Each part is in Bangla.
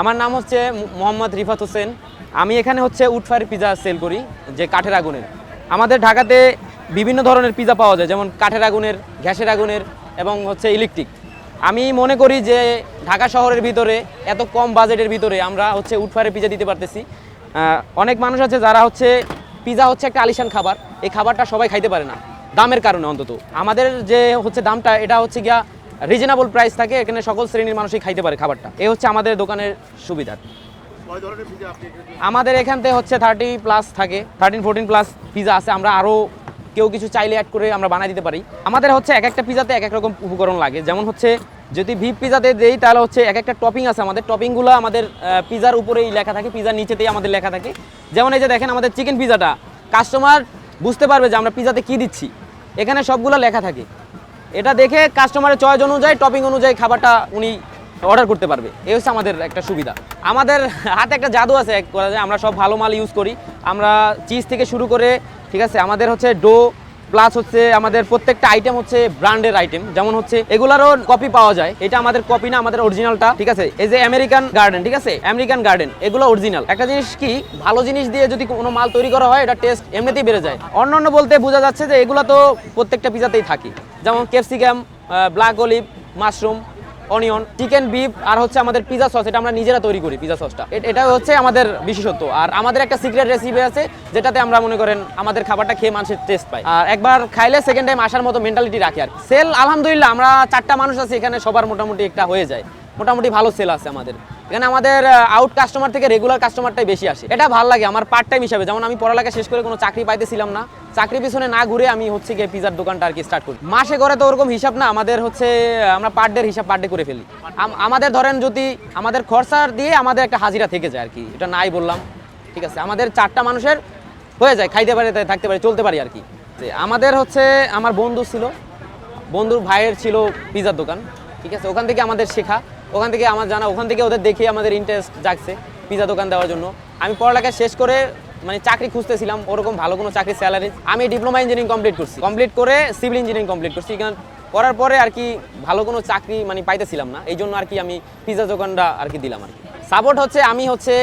আমার নাম হচ্ছে মোহাম্মদ রিফাত হোসেন। আমি এখানে হচ্ছে উডফায়ার পিজা সেল করি, যে কাঠের আগুনের। আমাদের ঢাকাতে বিভিন্ন ধরনের পিজা পাওয়া যায়, যেমন কাঠের আগুনের, গ্যাসের আগুনের এবং হচ্ছে ইলেকট্রিক আমি মনে করি যে ঢাকা শহরের ভিতরে, এত কম বাজেটের ভিতরে আমরা হচ্ছে উডফায়ারের পিজা দিতে পারতেছি। অনেক মানুষ আছে যারা হচ্ছে পিজা হচ্ছে একটা আলিশান খাবার, এই খাবারটা সবাই খাইতে পারে না, দামের কারণে অন্তত। আমাদের যে হচ্ছে দামটা, এটা হচ্ছে গিয়া রিজনেবল প্রাইস থাকে, এখানে সকল শ্রেণির মানুষই খাইতে পারে খাবারটা। এই হচ্ছে আমাদের দোকানের সুবিধা। আমাদের এখান থেকে হচ্ছে থার্টি প্লাস থাকে থার্টিন ফোরটিন প্লাস পিজা আছে। আমরা আরও কেউ কিছু চাইলে অ্যাড করে আমরা বানাই দিতে পারি। আমাদের হচ্ছে এক একটা পিজাতে এক এক রকম উপকরণ লাগে। যেমন হচ্ছে, যদি ভিপ পিজাতে দেই, তাহলে হচ্ছে এক একটা টপিং আছে আমাদের। টপিংগুলো আমাদের পিজার উপরেই লেখা থাকে পিজার নিচেতেই আমাদের লেখা থাকে। যেমন এই যে দেখেন আমাদের চিকেন পিজাটা কাস্টমার বুঝতে পারবে যে আমরা পিজাতে কি দিচ্ছি। এখানে সবগুলো লেখা থাকে। এটা দেখে কাস্টমারের চয়েস অনুযায়ী টপিং অনুযায়ী খাবারটা উনি অর্ডার করতে পারবে। এই হচ্ছে আমাদের একটা সুবিধা। আমাদের হাতে একটা জাদু আছে আমরা সব ভালো মাল ইউজ করি। আমরা চিজ থেকে শুরু করে, ঠিক আছে, আমাদের হচ্ছে ডো প্লাস হচ্ছে আমাদের প্রত্যেকটা আইটেম হচ্ছে ব্র্যান্ডের আইটেম যেমন হচ্ছে এগুলারও কপি পাওয়া যায়। এটা আমাদের কপি না, আমাদের অরিজিনালটা ঠিক আছে? এই যে আমেরিকান গার্ডেন ঠিক আছে? আমেরিকান গার্ডেন এগুলো অরিজিনাল একটা জিনিস কি, ভালো জিনিস দিয়ে যদি কোনো মাল তৈরি করা হয়, এটা টেস্ট এমনিতেই বেড়ে যায়। অন্য অন্য বলতে বোঝা যাচ্ছে যে এগুলো তো প্রত্যেকটা পিজাতেই থাকে। যেমন capsicum black olive, mushroom, onion, chicken beef, আর হচ্ছে আমাদের পিজা সস এটা আমরা নিজেরা তৈরি করি পিজা সসটা এটা হচ্ছে আমাদের বিশেষত্ব। আর আমাদের একটা সিক্রেট রেসিপি আছে, যেটাতে আমরা মনে করেন আমাদের খাবারটা খেয়ে মানুষের টেস্ট পাই আর একবার খাইলে সেকেন্ড টাইম আসার মতো মেন্টালিটি রাখি আর সেল আলহামদুলিল্লাহ, আমরা চারটা মানুষ আছি, এখানে সবার মোটামুটি একটা হয়ে যায়। মোটামুটি ভালো সেল আছে আমাদের। এখানে আমাদের আউট কাস্টমার থেকে রেগুলার কাস্টমারটাই বেশি আসে। এটা ভালো লাগে আমার পার্ট টাইম হিসাবে। যেমন আমি পড়ালেখা শেষ করে কোনো চাকরি পাইতেছিলাম না চাকরি পিছনে না ঘুরে আমি হচ্ছে গিয়ে পিজার দোকানটা আর কি স্টার্ট করি। মাসে করে তো ওরকম হিসাব না, আমাদের হচ্ছে, আমরা পার ডের হিসাব পার ডে করে ফেলি। আম- আমাদের ধরেন যদি, আমাদের খরচার দিয়ে আমাদের একটা হাজিরা থেকে যায় আর কি, এটা নাই বললাম, ঠিক আছে? আমাদের চারটা মানুষের হয়ে যায়, খাইতে পারে, থাকতে পারে, চলতে পারি আর কি। আমাদের হচ্ছে, আমার বন্ধু ছিল, বন্ধুর ভাইয়ের ছিল পিজার দোকান, ঠিক আছে? ওখান থেকে আমাদের শেখা, ওখান থেকে আমার জানা, ওখান থেকে ওদের দেখে আমাদের ইন্টারেস্ট জাগছে পিজা দোকান দেওয়ার জন্য। আমি পড়ালেখা শেষ করে মানে চাকরি খুঁজতেছিলাম, ওরকম ভালো কোনো চাকরি স্যালারি আমি ডিপ্লোমা ইঞ্জিনিয়ারিং কমপ্লিট করছি। কমপ্লিট করে সিভিল ইঞ্জিনিয়ারিং কমপ্লিট করছি। এখানে করার পরে আর কি ভালো কোনো চাকরি মানে পাইতেছিলাম না। এই জন্য আর কি আমি পিজা দোকানটা আর কি দিলাম আর কি। সাপোর্ট হচ্ছে, আমি হচ্ছে,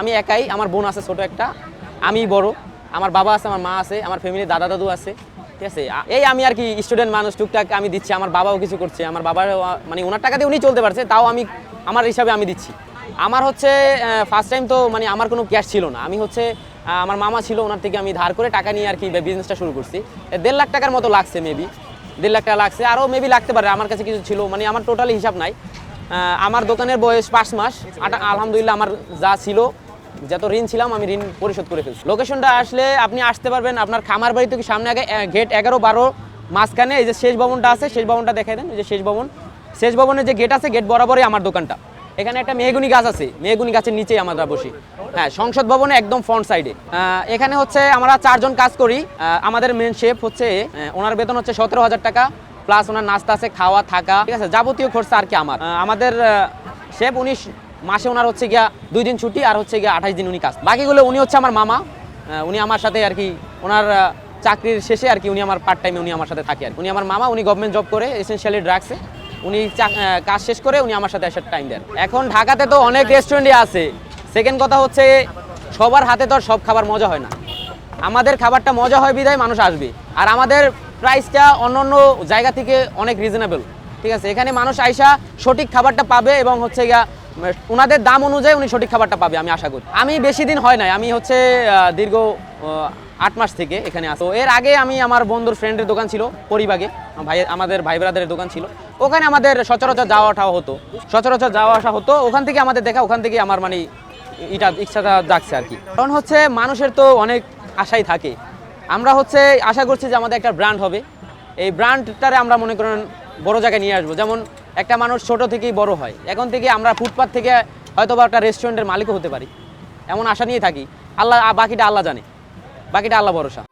আমি একাই, আমার বোন আছে ছোট একটা, আমি বড়, আমার বাবা আছে, আমার মা আছে, আমার ফ্যামিলির দাদা দাদু আছে, ঠিক আছে? এই আমি আর কি স্টুডেন্ট মানুষ, টুকটাক আমি দিচ্ছি, আমার বাবাও কিছু করছে, আমার বাবার মানে ওনার টাকা দিয়ে উনি চলতে পারছে, তাও আমি, আমার হিসাবে আমি দিচ্ছি। আমার হচ্ছে ফার্স্ট টাইম তো মানে আমার কোনো ক্যাশ ছিল না। আমি হচ্ছে আমার মামা ছিল ওনার থেকে আমি ধার করে টাকা নিয়ে আর কি বিজনেসটা শুরু করছি। দেড় লাখ টাকার মতো লাগছে মেবি দেড় লাখ টাকা লাগছে। আরও মেবি লাগতে পারে, আমার কাছে কিছু ছিল মানে আমার টোটালি হিসাব নাই। আমার দোকানের বয়স পাঁচ মাস। আলহামদুলিল্লাহ আমার যা ছিল, যত ঋণ ছিলাম, আমি ঋণ পরিশোধ করে ফেলছি। লোকেশনটা আসলে আপনি আসতে পারবেন, আপনার খামার বাড়ি থেকে সামনে আগে গেট এগারো বারো মাঝখানে, এই যে শেষ ভবনটা আছে, শেষ ভবনটা দেখাই দেন, এই যে শেষ ভবন। শেষ ভবনের যে গেট আছে গেট বরাবরই আমার দোকানটা। এখানে একটা মেহগুনি গাছ আছে। মেহগুনি গাছের নিচেই আমরা বসি। হ্যাঁ সংসদ ভবনে একদম ফ্রন্ট সাইডে এখানে হচ্ছে আমরা চারজন কাজ করি। আমাদের মেন শেফ হচ্ছে ওনার বেতন হচ্ছে সতেরো হাজার টাকা প্লাস ওনার নাস্তা আছে, খাওয়া, থাকা। ঠিক আছে, যাবতীয় খরচা আর কি আমার। আমাদের শেফ উনি মাসে ওনার হচ্ছে গিয়া দুই দিন ছুটি আর হচ্ছে গিয়া আঠাশ দিন উনি কাজ। বাকিগুলো উনি হচ্ছে আমার মামা। উনি আমার সাথে আর কি, ওনার চাকরির শেষে আর কি উনি আমার পার্ট টাইমে উনি আমার সাথে থাকে আর উনি আমার মামা, উনি গভর্নমেন্ট জব করে এসেন্সিয়ালি ড্রাগসে উনি কাজ শেষ করে উনি আমার সাথে আসার টাইম দেন। এখন ঢাকাতে তো অনেক রেস্টুরেন্টই আছে। সেকেন্ড কথা হচ্ছে, সবার হাতে তো সব খাবার মজা হয় না। আমাদের খাবারটা মজা হয় বিধায় মানুষ আসবে। আর আমাদের প্রাইসটা অন্য অন্য জায়গা থেকে অনেক রিজনেবল ঠিক আছে? এখানে মানুষ আইসা সঠিক খাবারটা পাবে এবং হচ্ছে গিয়া ওনাদের দাম অনুযায়ী উনি সঠিক খাবারটা পাবে, আমি আশা করি। আমি বেশি দিন হয় নাই। আমি হচ্ছে দীর্ঘ আট মাস থেকে এখানে আসো। এর আগে আমি আমার বন্ধুর ফ্রেন্ডের দোকান ছিল পরিবাগে ভাই, আমাদের ভাই ব্রাদারের দোকান ছিল। ওখানে আমাদের সচরাচর যাওয়া ওঠা হতো। সচরাচর যাওয়া আসা হতো, ওখান থেকে আমাদের দেখা, ওখান থেকে আমার মানে এটা ইচ্ছাটা জাগছে আর কি। কারণ হচ্ছে মানুষের তো অনেক আশাই থাকে। আমরা হচ্ছে আশা করছি যে আমাদের একটা ব্র্যান্ড হবে। এই ব্র্যান্ডটারে আমরা মনে করেন বড় জায়গায় নিয়ে আসব। যেমন একটা মানুষ ছোট থেকেই বড় হয়। এখন থেকে আমরা ফুটপাথ থেকে হয়তো বা একটা রেস্টুরেন্টের মালিকও হতে পারি। এমন আশা নিয়ে থাকি। আল্লাহ, বাকিটা আল্লাহ জানে। বাকিটা আল্লাহ ভরসা।